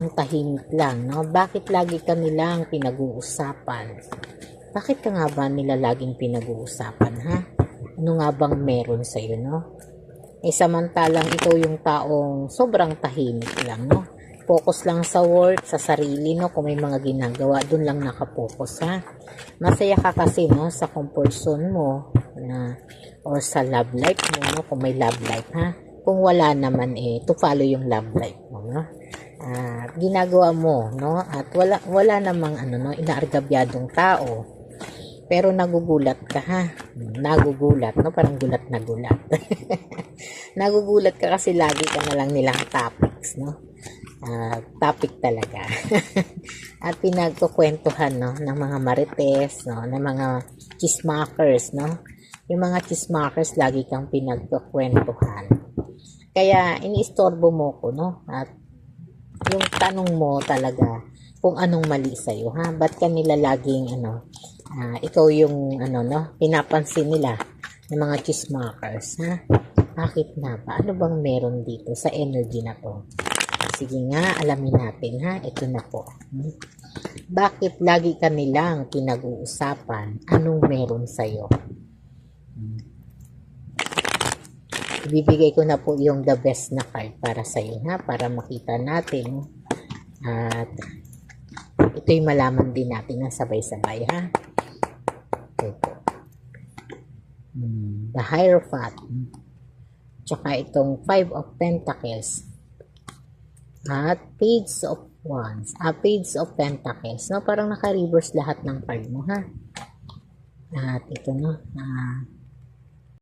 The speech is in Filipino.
Ang tahimik lang, no? Bakit lagi ka nilang pinag-uusapan? Bakit ka nga ba nila laging pinag-uusapan, ha? Ano nga bang meron sa'yo, no? Eh, samantalang ikaw yung taong sobrang tahimik lang, no? Focus lang sa work, sa sarili, no? Kung may mga ginagawa, dun lang nakapokus, ha? Masaya ka kasi, no? Sa comfort zone mo, na, or sa love life mo, no? Kung may love life, ha? Kung wala naman, eh, to follow yung love life mo, no? Ah, ginagawa mo, no? At wala wala namang ano no, inaargabyadong tao. Pero nagugulat ka ha. Nagugulat, no? Parang gulat na gulat. nagugulat ka kasi lagi ka na lang nilang topics, no? Ah, topic talaga. At pinagkukwentuhan, no, ng mga marites, no, ng mga chismakers, no? Yung mga chismakers lagi kang pinagkukwentuhan. Kaya iniistorbo mo ko, no? At yung tanong mo talaga kung anong mali sa iyo ha? Ba't ka nila laging ano ah, ikaw yung ano no pinapansin nila ng mga chismakers ha? Bakit na ba? Ano bang meron dito sa energy na to? Sige nga alamin natin ha? Ito na po. Hmm? bakit lagi ka nilang pinag-uusapan? Anong meron sa iyo ibibigay ko na po yung the best na card para sa iyo ha? Para makita natin at ito yung malaman din natin na sabay-sabay ha? Ito po Hmm, the Hierophant tsaka itong five of pentacles at page of wands ah, page of pentacles no? Parang naka-reverse lahat ng card mo ha? At ito no? Ah,